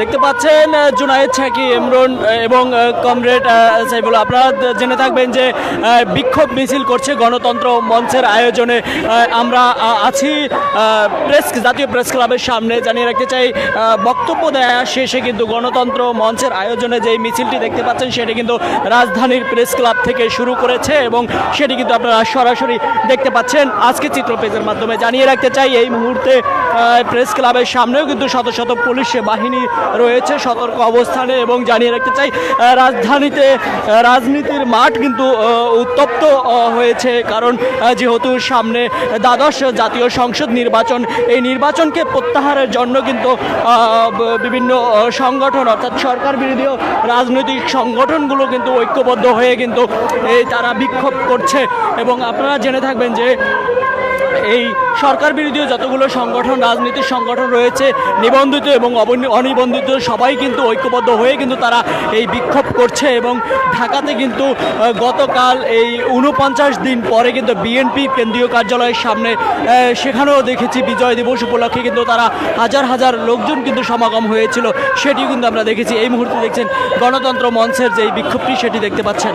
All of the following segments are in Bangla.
দেখতে পাচ্ছেন জুনায়েদ ছাকি ইমরন আহ, এবং কমরেড সাইফুল আপনারা জেনে থাকবেন যে বিক্ষোভ মিছিল করছে গণতন্ত্র মঞ্চের আয়োজনে। আমরা আছি প্রেস জাতীয় প্রেস ক্লাবের সামনে। জানিয়ে রাখতে চাই বক্তব্য দেয়া শেষে কিন্তু গণতন্ত্র মঞ্চের আয়োজনে যে মিছিলটি দেখতে পাচ্ছেন সেটি কিন্তু রাজধানীর প্রেস ক্লাব থেকে শুরু করেছে এবং সেটি কিন্তু আপনারা সরাসরি দেখতে পাচ্ছেন। আজকে চিত্র পেজের মাধ্যমে জানিয়ে রাখতে চাই এই মুহূর্তে প্রেস ক্লাবের সামনেও কিন্তু শত শত পুলিশ বাহিনী রয়েছে, সতর্ক অবস্থানে এবং জানিয়ে রাখতে চাই রাজধানীতে রাজনীতির মাঠ কিন্তু উত্তপ্ত হয়েছে। কারণ যেহেতু সামনে দ্বাদশ জাতীয় সংসদ নির্বাচন, এই নির্বাচনকে প্রত্যাহারের জন্য কিন্তু বিভিন্ন সংগঠন, অর্থাৎ সরকার বিরোধী রাজনৈতিক সংগঠনগুলো কিন্তু ঐক্যবদ্ধ হয়ে কিন্তু তারা বিক্ষোভ করছে। এবং আপনারা জেনে থাকবেন যে এই সরকার বিরোধী যতগুলো সংগঠন রাজনৈতিক সংগঠন রয়েছে, নিবন্ধিত এবং অনিবন্ধিত সবাই কিন্তু ঐক্যবদ্ধ হয়ে কিন্তু তারা এই বিক্ষোভ করছে এবং ঢাকাতে কিন্তু গতকাল এই উনপঞ্চাশ দিন পরে কিন্তু বিএনপি কেন্দ্রীয় কার্যালয়ের সামনে সেখানেও দেখেছি বিজয় দিবস উপলক্ষে কিন্তু তারা হাজার হাজার লোকজন কিন্তু সমাগম হয়েছিল। সেটিও কিন্তু আমরা দেখেছি। এই মুহূর্তে দেখছেন গণতন্ত্র মঞ্চের যে বিক্ষোভটি, সেটি দেখতে পাচ্ছেন।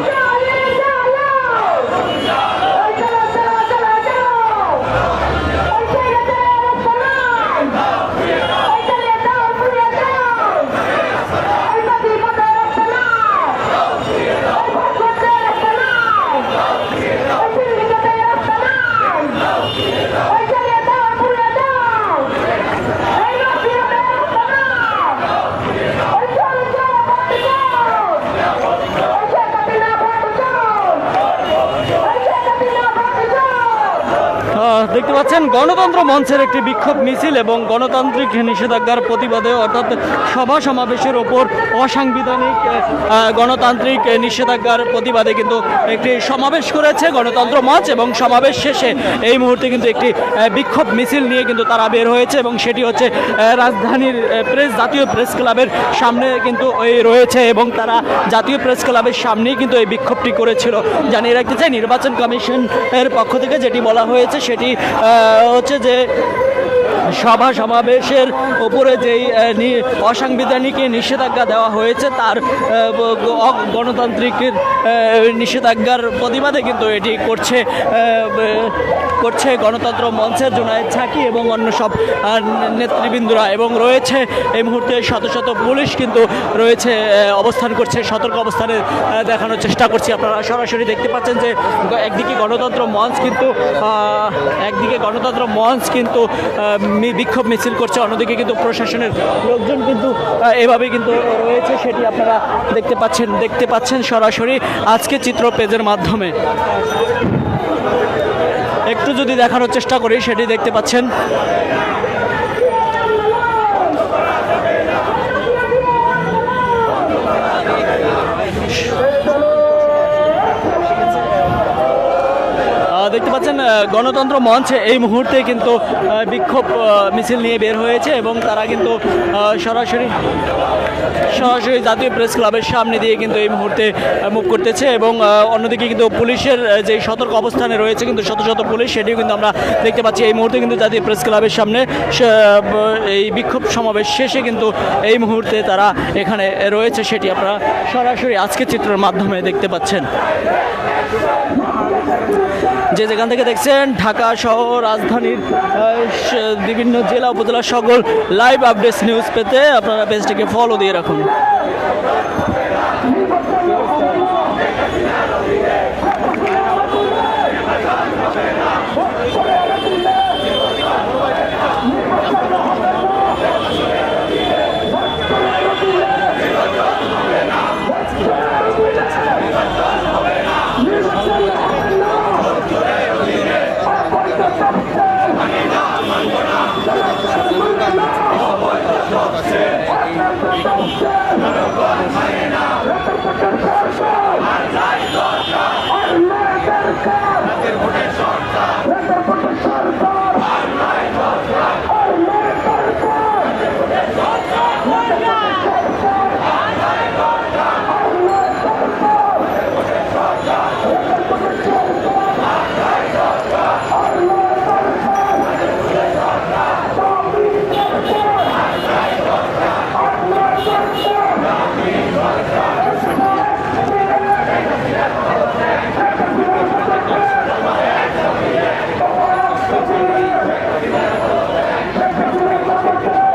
দেখতে পাচ্ছেন, গণতন্ত্র মঞ্চের একটি বিক্ষোভ মিছিল এবং গণতান্ত্রিক নিষেধাজ্ঞার প্রতিবাদে অর্থাৎ সভা সমাবেশের ওপর অসাংবিধানিক গণতান্ত্রিক নিষেধাজ্ঞার প্রতিবাদে কিন্তু একটি সমাবেশ করেছে গণতন্ত্র মঞ্চ এবং সমাবেশ শেষে এই মুহূর্তে কিন্তু একটি বিক্ষোভ মিছিল নিয়ে কিন্তু তারা বের হয়েছে এবং সেটি হচ্ছে রাজধানীর প্রেস, জাতীয় প্রেস ক্লাবের সামনে কিন্তু ওই রয়েছে এবং তারা জাতীয় প্রেস ক্লাবের সামনেই কিন্তু এই বিক্ষোভটি করেছিল। জানিয়ে রাখতে চাই, নির্বাচন কমিশনের পক্ষ থেকে যেটি বলা হয়েছে সেটি হচ্ছে যে সভা সমাবেশের উপরে যেই অসাংবিধানিক নিষেধাজ্ঞা দেওয়া হয়েছে তার আহ, ব- গ- অ- গণতান্ত্রিকের নিষেধাজ্ঞার প্রতিবাদে কিন্তু এটি করছে করছে গণতন্ত্র মঞ্চের জোনায়েদ ছাকি এবং অন্য সব নেতৃবৃন্দরা এবং রয়েছে এই মুহূর্তে শত শত পুলিশ কিন্তু রয়েছে অবস্থান করছে সতর্ক অবস্থানে দেখানোর চেষ্টা করছি। আপনারা সরাসরি দেখতে পাচ্ছেন যে একদিকে গণতন্ত্র মঞ্চ কিন্তু একদিকে গণতন্ত্র মঞ্চ কিন্তু বিক্ষোভ মিছিল করছে, অন্যদিকে কিন্তু প্রশাসনের লোকজন কিন্তু এভাবে কিন্তু রয়েছে, সেটি আপনারা দেখতে পাচ্ছেন দেখতে পাচ্ছেন সরাসরি আজকে চিত্র পেজের মাধ্যমে। একটু যদি দেখানোর চেষ্টা করি, সেটি দেখতে পাচ্ছেন। আহ, গণতন্ত্র মঞ্চে এই মুহূর্তে কিন্তু বিক্ষোভ মিছিল নিয়ে বের হয়েছে এবং তারা কিন্তু সরাসরি সরাসরি জাতীয় প্রেস ক্লাবের সামনে দিয়ে কিন্তু এই মুহূর্তে মুভ করতেছে এবং অন্যদিকে কিন্তু পুলিশের যে সতর্ক অবস্থানে রয়েছে কিন্তু শত শত পুলিশ সেটিও কিন্তু আমরা দেখতে পাচ্ছি। এই মুহূর্তে কিন্তু জাতীয় প্রেস ক্লাবের সামনে এই বিক্ষোভ সমাবেশ শেষে কিন্তু এই মুহূর্তে তারা এখানে রয়েছে সেটি আপনারা সরাসরি আজকের চিত্রের মাধ্যমে দেখতে পাচ্ছেন। যে যেখান থেকে দেখছেন, ঢাকা সহ রাজধানীর বিভিন্ন জেলা উপজেলার সকল লাইভ আপডেটস নিউজ পেতে আপনারা পেজটিকে ফলো দিয়ে রাখুন।